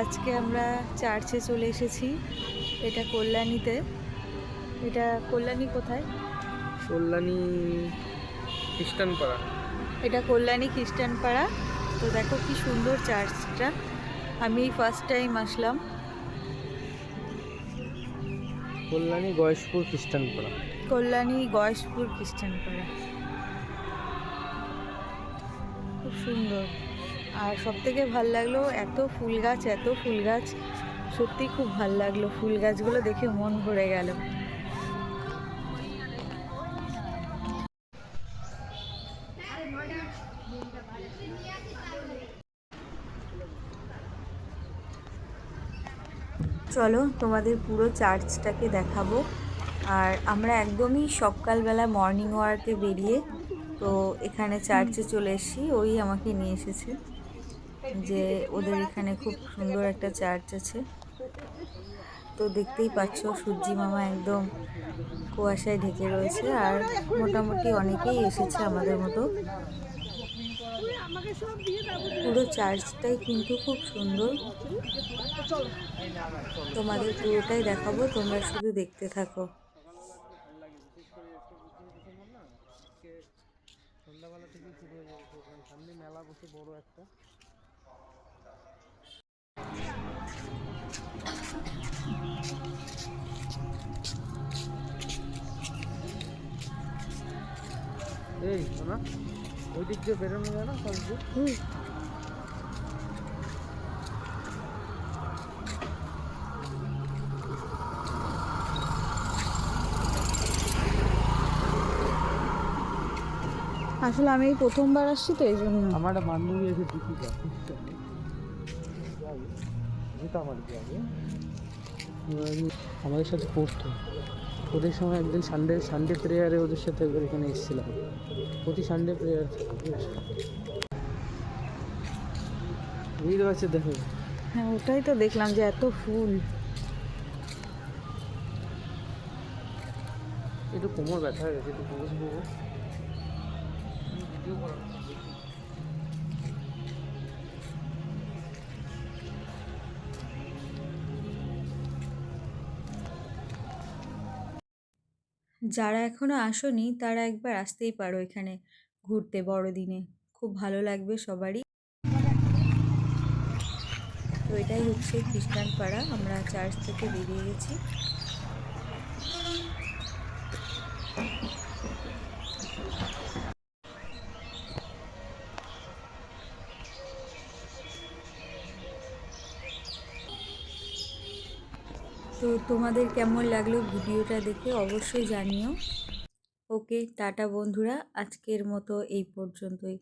আজকে আমরা চার্চে চলে এসেছি। এটা কল্যাণীতে। এটা কল্যাণী কোথায়? কল্যাণী খ্রিস্টান পাড়া এটা কল্যাণী খ্রিস্টান পাড়া তো দেখো কি সুন্দর চার্চটা। আমি ফার্স্ট টাইম আসলাম। কল্যাণী গয়েশপুর খ্রিস্টান পাড়া কল্যাণী গয়েশপুর খ্রিস্টান পাড়া খুব সুন্দর। আর সব থেকে ভালো লাগল এত ফুল গাছ, এত ফুল গাছ। সত্যি খুব ভালো লাগল ফুল গাছগুলো দেখে মন ভরে গেল। চলো তোমাদের পুরো চার্চটাকে দেখাবো। আর আমরা একদমই সকালবেলা মর্নিং ওয়ার্কে বেরিয়ে তো এখানে চার্চে চলে এসেছি, ওই আমাকে নিয়ে এসেছে। যে ওদের এখানে খুব সুন্দর একটা চার্চ আছে। তো দেখতেই পাচ্ছ, সূর্যি মামা একদম কুয়াশায় ঢেকে রয়েছে আর মোটামুটি অনেকেই এসেছে আমাদের মতো। পুরো চার্চটাই কিন্তু খুব সুন্দর। তোমাদের পুরোটাই দেখাবো, তোমরা শুধু দেখতে থাকো। সন্ধ্যাবেলা থেকে শুরু হয়ে যাবে সামনে মেলা বসে বড় একটা। এই শোনা। ওই দিক দিয়ে বেরোনো যায় না সবজি আসলে আমি এই প্রথমবার আসছি তো এই জন্য। আমার একটা বান্ধবী আছে? দীপিকা আমাদের সাথে পড়তো ওদের সময় একদিন সানডে সানডে প্রেয়ারে ওদের সাথে একবার এখানে এসেছিলাম। প্রতি সানডে প্রেয়ার ভিড় আছে দেখো। হ্যাঁ ওটাই তো দেখলাম যে এত ফুল। একটু কোমর ব্যথা হয়ে গেছে একটু বসবো যারা এখনও আসনি, তারা একবার আসতেই পারো এখানে ঘুরতে বড়দিনে। খুব ভালো লাগবে সবারই। তো এটাই হচ্ছে খ্রিস্টান পাড়া আমরা চার্চ থেকে বেরিয়ে গেছি। তো তোমাদের কেমন লাগল ভিডিওটা দেখে অবশ্যই জানিও। ওকে, টাটা বন্ধুরা, আজকের মতো এই পর্যন্তই।